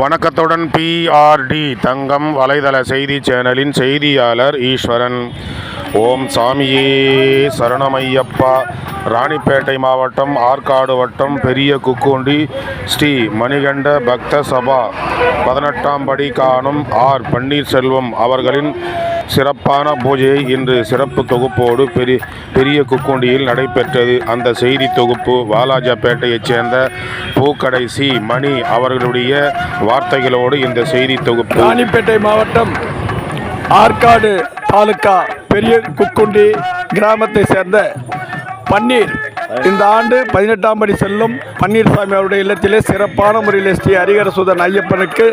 வணக்கத்துடன் பிஆர்டி தங்கம் வலைதள செய்தி சேனலின் செய்தியாளர் ஈஸ்வரன். ஓம் சாமியே சரணமையப்பா. ராணிப்பேட்டை மாவட்டம் ஆற்காடு வட்டம் பெரிய குக்கூண்டி ஸ்ரீ மணிகண்ட பக்த சபா. பதினெட்டாம் படி காணும் ஆர். பன்னீர்செல்வம் அவர்களின் சிறப்பான பூஜையை இன்று சிறப்பு தொகுப்போடு பெரிய பெரிய குக்குண்டியில் நடைபெற்றது. அந்த செய்தி தொகுப்பு வாலாஜாப்பேட்டையைச் சேர்ந்த பூக்கடை சி. மணி அவர்களுடைய வார்த்தைகளோடு இந்த செய்தி தொகுப்பு. ராணிப்பேட்டை மாவட்டம் ஆற்காடு தாலுக்கா பெரிய குக்குண்டி கிராமத்தை சேர்ந்த பன்னீர் இந்த ஆண்டு பதினெட்டாம் படி செல்லும் பன்னீர்சாமி அவருடைய இல்லத்திலே சிறப்பான முறையில் ஸ்ரீ ஹரிகரசுதன் ஐயப்பனுக்கு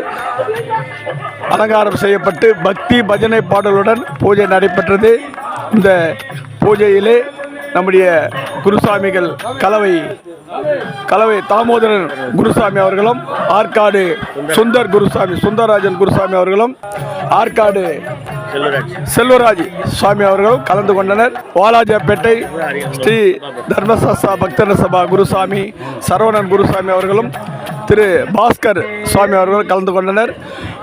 அலங்காரம் செய்யப்பட்டு பக்தி பஜனை பாடலுடன் பூஜை நடைபெற்றது. இந்த பூஜையிலே நம்முடைய குருசாமிகள் கலவை கலவை தாமோதரன் குருசாமி அவர்களும் ஆற்காடு சுந்தர் குருசாமி சுந்தரராஜன் குருசாமி அவர்களும் ஆற்காடு செல்வராஜ். சுவாமி அவர்களும் கலந்து கொண்டனர். வாலாஜாப்பேட்டை ஸ்ரீ தர்மசாஸ்தா பக்தன சபா குருசாமி சரவணன் குருசாமி அவர்களும் திரு பாஸ்கர் சுவாமி அவர்கள் கலந்து கொண்டனர்.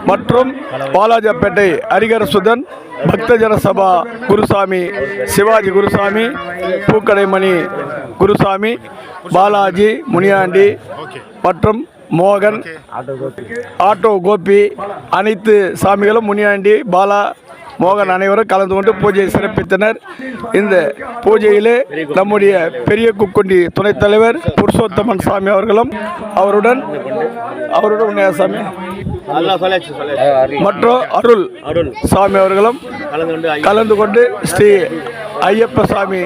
மற்றும் வாலாஜாப்பேட்டை ஹரிகரசுதன் பக்தஜன சபா குருசாமி சிவாஜி குருசாமி பூக்கடைமணி குருசாமி பாலாஜி முனியாண்டி மற்றும் மோகன் ஆட்டோ கோபி அனைத்து சாமிகளும் முனியாண்டி பாலா மோகன் அனைவரும் கலந்து கொண்டு பூஜையை சிறப்பித்தனர். இந்த பூஜையிலே நம்முடைய பெரிய குக்குண்டி துணைத் தலைவர் புருஷோத்தமன் சாமி அவர்களும் அவருடன் அவருடன் சாமி? மற்றும் அருள் சாமி அவர்களும் கலந்து கொண்டு ஸ்ரீ ஐயப்ப சாமி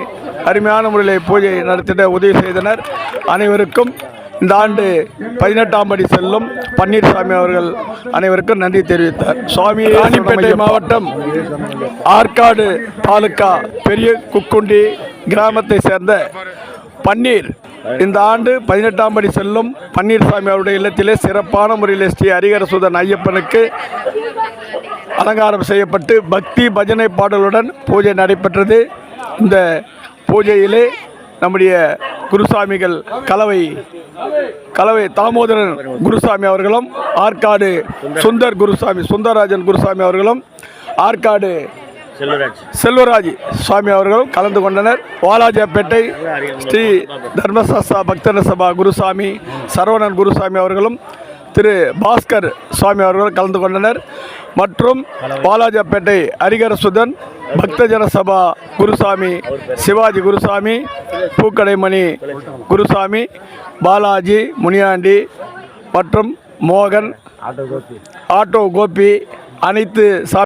அருமையான முறையில் பூஜை நடத்திட உதவி செய்தனர். அனைவருக்கும் இந்த ஆண்டு பதினெட்டாம் படி செல்லும் பன்னீர்சாமி அவர்கள் அனைவருக்கும் நன்றி தெரிவித்தார். சுவாமி ராணிப்பேட்டை மாவட்டம் ஆற்காடு தாலுக்கா பெரிய குக்குண்டி கிராமத்தை சேர்ந்த பன்னீர். இந்த ஆண்டு பதினெட்டாம் படி செல்லும் பன்னீர்சாமி அவருடைய இல்லத்திலே சிறப்பான முறையில் ஸ்ரீ ஹரிகரசுதன் ஐயப்பனுக்கு அலங்காரம் செய்யப்பட்டு பக்தி பஜனை பாடலுடன் பூஜை நடைபெற்றது. இந்த பூஜையிலே நம்முடைய குருசாமிகள் கலவை கலவை தாமோதரன் குருசாமி அவர்களும் ஆற்காடு சுந்தர் குருசாமி சுந்தரராஜன் குருசாமி அவர்களும் ஆற்காடு செல்வராஜ் சுவாமி அவர்களும் கலந்து கொண்டனர். வாலாஜாப்பேட்டை ஸ்ரீ தர்மசாஸ்தா பக்தன சபா குருசாமி சரவணன் குருசாமி அவர்களும் திரு பாஸ்கர் சுவாமி அவர்கள் கலந்து கொண்டனர். மற்றும் வாலாஜாப்பேட்டை ஹரிகரசுதன் பக்தஜன சபா குருசாமி சிவாஜி குருசாமி பூக்கடைமணி குருசாமி பாலாஜி முனியாண்டி மற்றும் மோகன் ஆட்டோ கோபி. அனைத்து சா